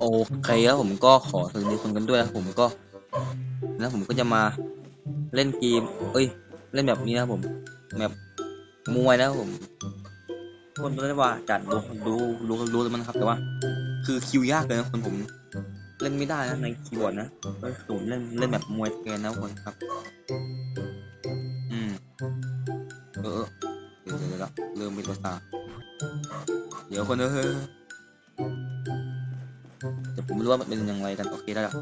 โอเคครับผมก็ขอสวัสดีคนกันด้วยนะผมก็นะผมก็จะมาเล่นเกมเอ้ย เล่นแบบนี้นะผม แบบมวยนะผมคนไม่ได้ว่าจัดดูดูดูดูแล้วมันนะครับ แต่ว่า คือคิวยากเลยนะคนผม เล่นไม่ได้นะในคีย์บอร์ดนะก็สูนเล่นเล่นแบบมวยแทนนะคนครับ อืมเออเดี๋ยวเดี๋ยวเดี๋ยวเริ่มมีตัวตาเดี๋ยวคนเออ แต่ผมไม่รู้ว่ามันเป็นยังไงกันโอเคได้แล้ว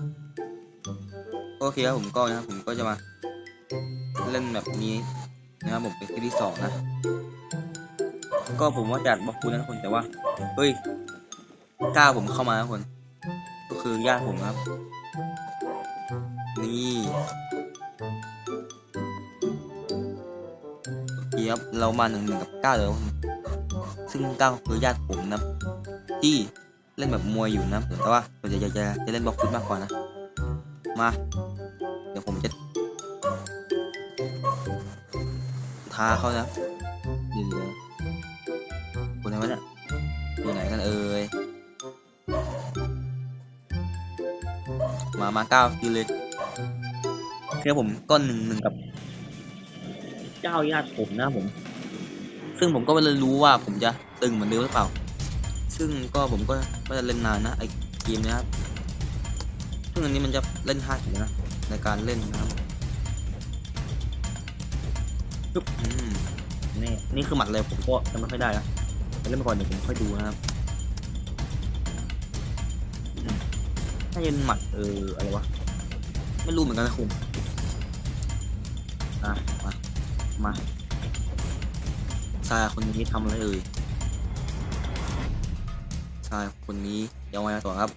โอเคครับผมก็นะครับผมก็จะมา เล่นแบบนี้นะครับผมเป็นคลิปที่สองนะ ก็ผมว่าจัดบอกคุณนะทุกคนแต่ว่าเฮ้ยกล้าผมเข้ามานะคน ก็คือญาติผมครับ นี่โอเคครับเรามาหนึ่งหนึ่งกับก้าเลยครับผมซึ่งก้าคือญาติผมนะที่ เล่นแบบมวยอยู่นะแต่ว่าผมจะจะจะจะเล่นบล็อกฟุตมากกว่านะ มา เดี๋ยวผมจะท้าเขานะเดี๋ยวเดี๋ยวคนไหนวะเนี่ยอยู่ไหนกันเอ่ยมามาเก้าคือเลยคือผมก็หนึ่งหนึ่งกับ เจ้าญาติผมนะผม ซึ่งผมก็ไม่เลยรู้ว่าผมจะตึงเหมือนเดิมหรือเปล่า ซึ่งก็ผมก็ไม่ได้เล่นนานนะไอเกมเนี้ยครับซึ่งอันนี้มันจะเล่นห้าสิบนะในการเล่นนะครับปึ๊บอืมนี่นี่คือหมัดเลยผมก็จะไม่ค่อยได้นะเล่นไปก่อนเดี๋ยวผมค่อยดูนะครับอืมถ้าเป็นหมัดเอออะไรวะไม่รู้เหมือนกันนะคุณอะมามาซาคนนี้ทำอะไรเอ่ย ชายคนนี้ยังไงต่อครับ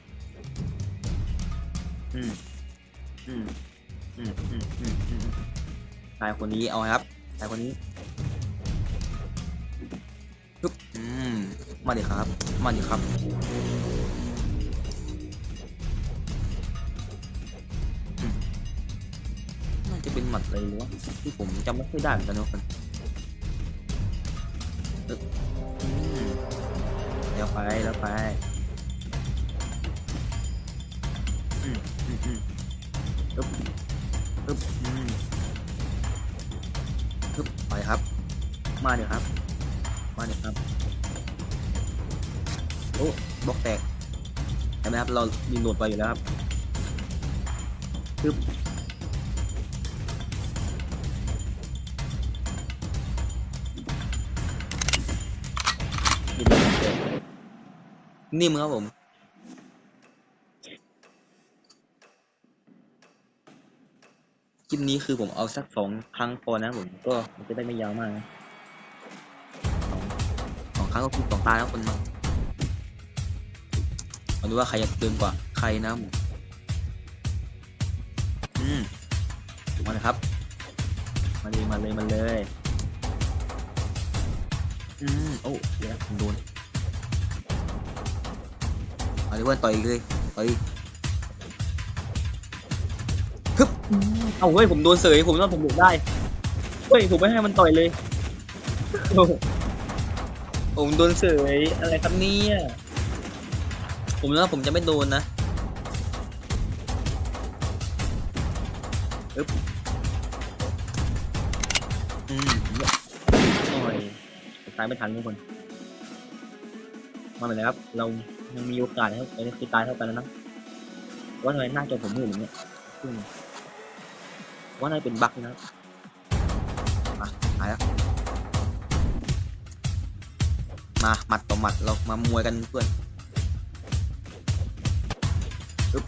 อืมอืมอืมอืมอืมอืมชายคนนี้เอาไงครับชายคนนี้ปึ๊บอืมมาดิครับ มาดิครับน่าจะเป็นหมัดอะไรวะที่ผมจำไม่ค่อยได้เหมือนกันนะคน ดี๋ยวไปแล้วไปอืมอืมอืมปึ๊บปึ๊บอืมปึ๊บไปครับ มาเดี๋ยวครับ มาเดี๋ยวครับ โอ้บล็อกแตกเห็นไหมครับ เรามีโหลดไปอยู่แล้วครับปึ๊บ นิ่มครับผมคลิปนี้คือผมเอาสักสองครั้งพอนะผมก็มันจะได้ไม่ยาวมากนะสองครั้งก็คือสองตาแล้วคนมามาดูว่าใครจะเกินกว่าใครนะผมอืมมาเลยครับ มาเลยมาเลยมาเลย อืมโอ้ยผมโดน เอาเลยว่าต่อยอีกเลยต่อยอีกฮึบเอาเฮ้ยผมโดนเสยผมว่าผมหลบได้เฮ้ยผมไม่ให้มันต่อยเลยโอ้โหผมโดนเสยอะไรครับเนี่ยผมว่าผมจะไม่โดนนะอึ๊บอืมโอ้ยตายไม่ทันทุกคน มาเลยนะครับ เรา ยังมีโอกาสนะครับตอนนี้คือตายเท่ากันแล้วนะว่าทำไมหน้าจอผมมืดอย่างเงี้ยว่าน่าเป็นบั๊กนะมาหายแล้วมาหมัดต่อหมัดเรามามวยกันเพื่อนปึ๊บ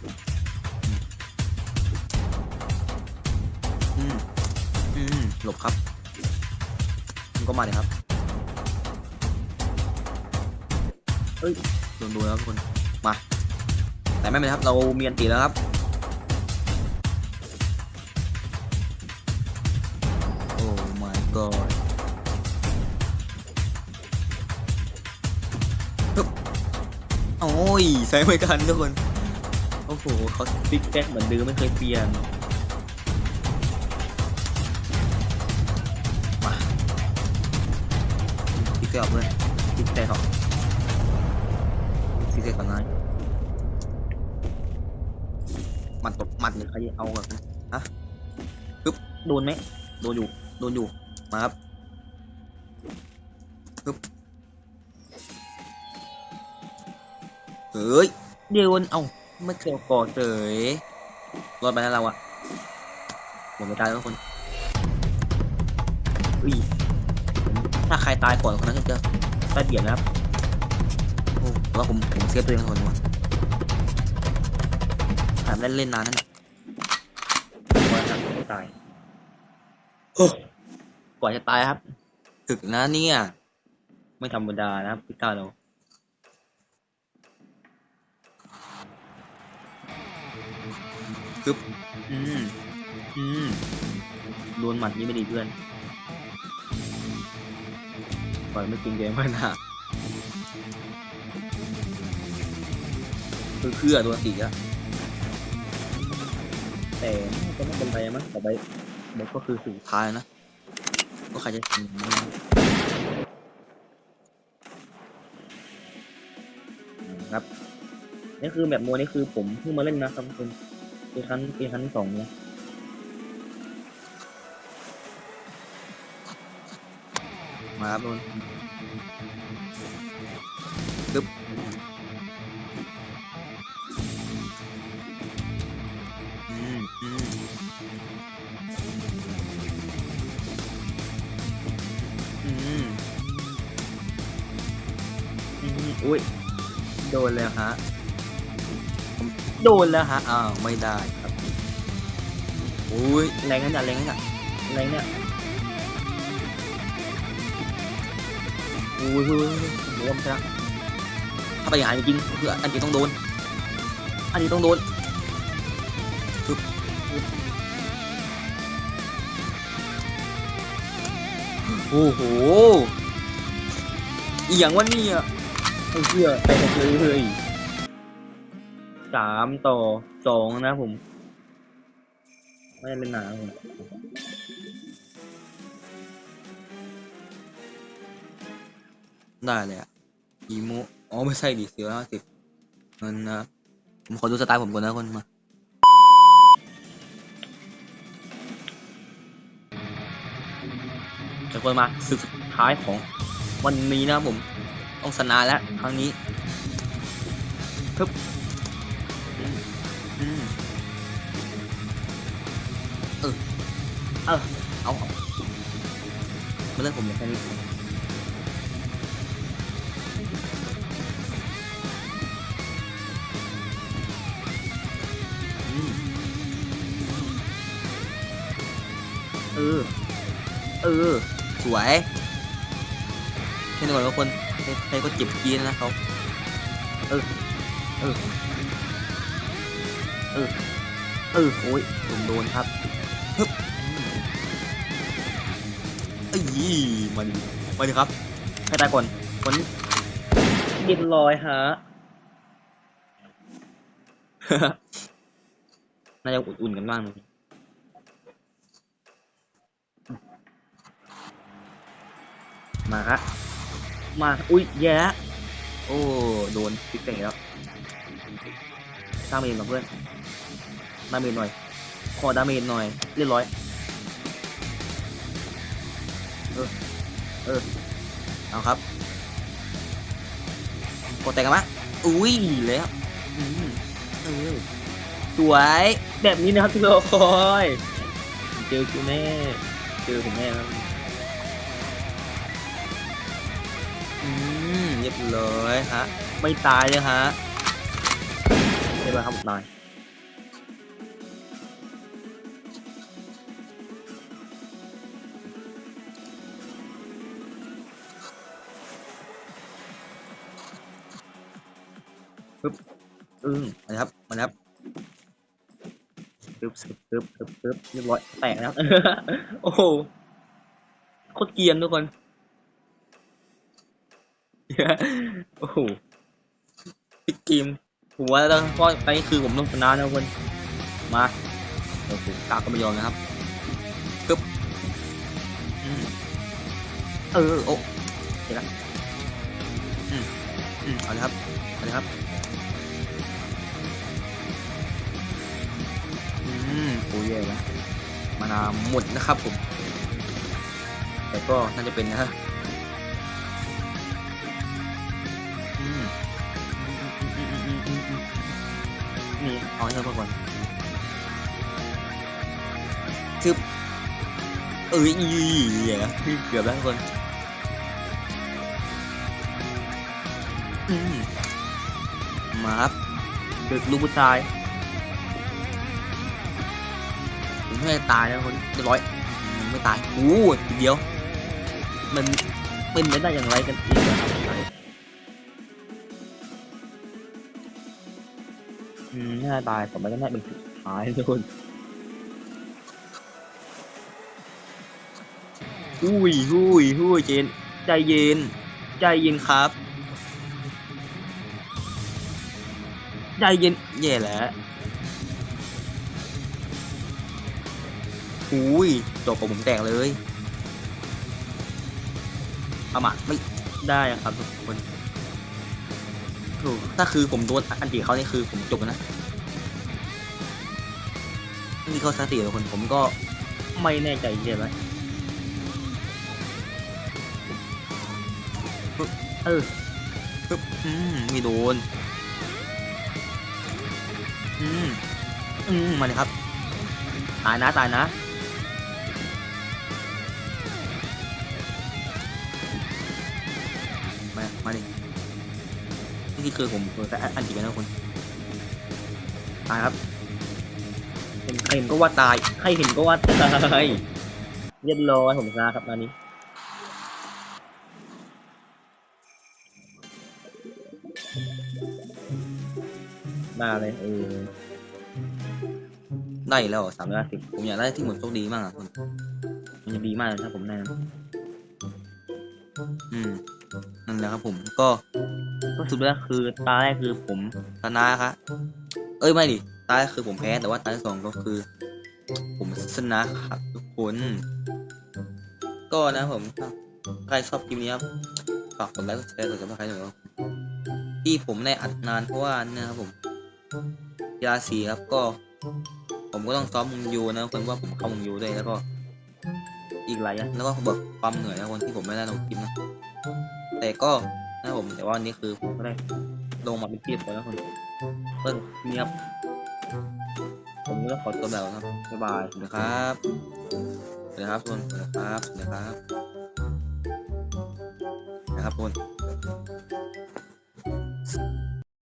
อืมอืมหลบครับมันก็มาเลยครับเฮ้ย โดนดูแล้วทุกคนมา แต่ไม่เป็นไรครับ เรามีอันตีแล้วครับโอ้ my god โอ้ยใส่ไม่กันทุกคนโอ้โหเขาติ๊กแจ็คเหมือนเดิมไม่เคยเปลี่ยนมาติ๊กแจ็คเพื่อนติ๊กแจ็คเขาติ๊ก แจ็คก่อนนะหมัดตบมัดเนี่ยใครจะเอาแบบนั้นฮะปึ๊บโดนไหมโดนอยู่ โดนอยู่ มาครับปึ๊บเฮ้ย เดี๋ยวเอาไม่เกี่ยก่อนเลยรอดไปแล้วเราอะผมไม่ตายแล้วคนอุ้ยถ้าใครตายก่อนคนนั้นจะได้เปรียบนะครับ แต่ว่าผมผมเซฟตัวเองก่อนดีกว่าแถมเล่นเล่นนานนั่นแหละกว่าจะตายกว่าจะตายครับถึกนะเนี่ยไม่ธรรมดานะครับพิต้าเราปึ๊บอืมอืมโดนหมัดนี้ไม่ดีเพื่อนปล่อยไม่กินเกมมันนะ คือเครือตัวสีอะแต่ก็ไม่เป็นไรมั้งต่อไปเด็กก็คือสุดท้ายนะ ก็ใครจะกินนะครับนี่คือแบบมัวนี่คือผมเพิ่งมาเล่นนะครับทุกคนเป็นครั้งเป็นครั้งที่สองเนี่ยมาครับทุกคนตึ๊บ อุ้ย โดนแล้วฮะ โดนแล้วฮะ อ้าว ไม่ได้ครับ อุ้ย แรงนั่นน่ะแรงนั่นน่ะแรงเนี่ยอุ้ยอุ้ยรวมใช่ถ้าไปอย่างนั้นจริงๆคืออันนี้ต้องโดน อันนี้ต้องโดนปึ๊บโอ้โห อีหยังวะเนี่ย ไอ้เหี้ยไปหมดเลยเฮ้ยสามต่อสองนะผม ไม่เล่นหนาผมได้เลยอะอีโมอ๋อไม่ใช่ดิเสียห้าสิบเงินนะผมขอดูสไตล์ผมก่อนนะคนมาจะคนมาสุดท้ายของวันนี้นะผม ต้องชนะแล้วครั้งนี้ทึบอือเออเออเอาเอามาเล่นผมอย่างแค่นี้อืมเออ เออ สวย เช่นเดียวกันกับคนใครก็เจ็บกีนนะเขาเออเออเออเออโอ้ยผมโดนครับฮึบอืมเอ้ยมาดิมาดิครับให้ตายก่อนคนเรียบร้อยฮะน่าจะอุ่นๆกันบ้างนะมาครับ มา อุ้ยแย่โอ้ โดนพิกเตะแล้วดาเมจหน่อยเพื่อนดาเมจหน่อย ขอดาเมจหน่อย เรียบร้อย เออ เออ เอาครับกดแต่กันมะอุ้ยแล้วอืมเออสวย แบบนี้นะครับทุกคน เจอคุณแม่ เจอผมแม่ครับ เรียบร้อยฮะ ไม่ตายเลยฮะเรียบร้อยครับตายปึ๊บอึ้งมาเลยครับมาเลยครับปึ๊บปึ๊บปึ๊บปึ๊บเรียบร้อยแตกนะครับโอ้โหโคตรเกียนทุกคน โอ้โหปิดเกมผมว่าแล้วก็ไปคือผมต้องชนะนะทุกคนมาโอ้โหกาก็ไม่ยอมนะครับปึ๊บเออโอ้เห็นแล้วอืมอืมเอาเลยครับเอาเลยครับอือปุยเลยนาหมดนะครับผม แต่ก็น่าจะเป็นนะฮะ เอาให้เธอก่อนคือ เอ้ยเหี้ยพี่เกือบแล้วทุกคนอืมมาครับดึกลูกผู้ชาย ผมไม่ได้ตายนะคนเรียบร้อยอืมไม่ตาย โอ้ทีเดียว มันเป็นไปได้อย่างไรกันอีกนะครับ น่าตายผมไม่ได้แม่เป็นสุดท้ายทุกคนอุ้ยอุ้ยอุ้ยเจน ใจเย็น ใจเย็นครับ ใจเย็นแย่แล้วอุ้ยจบกับผมแตกเลยเอามาไม่ได้ครับทุกคนโอ้ถ้าคือผมโดนอันตีเขานี่คือผมจบนะ นี่เขาสติทุกคนผมก็ไม่แน่ใจใช่ไหมเออปึ๊บอืมไมีโดน อืม อืม มาเลยครับ ตายนะ ตายนะ มา มาดินี่คือผมเปิดแต่อันจีไปนะทุกคน ตายครับ เห็นก็ว่าตายใครเห็นก็ว่าตายเรียบร้อยผมชนะครับตอนนี้มาเลยเออได้แล้วสามร้อยสิบผมอยากได้ที่หมุนโชคดีมากอะคุณมันจะดีมากเลยถ้าผมได้นะอืมนั่นแหละครับผมก็ก็สุดแล้วคือตาแรกคือผมชนะครับ เอ้ยไม่ดิตาแรกคือผมแพ้แต่ว่าตาที่สองก็คือ ผมชนะครับทุกคน ก็นะผมใครชอบคลิปนี้ครับฝากกดไลค์กดแชร์กดซับสไครต์หน่อยครับที่ผมได้อัดนานเพราะว่าเนี่ยครับผมกีฬาสีครับก็ ผมก็ต้องซ้อมมุงยูนะคนว่าผมเข้ามุงยูด้วยแล้วก็อีกหลายอย่างแล้วก็เบิกความเหนื่อยนะคนที่ผมไม่ได้ลงคลิปนะแต่ก็นะผมแต่ว่าอันนี้คือผมก็ได้ลงมาเป็นที่เรียบร้อยแล้วคน เปิ้ลเงียบ ผมก็ขอตัวแบบนะครับบ๊ายบายนะครับนะครับทุกคนนะครับนะครับ นะครับทุกคน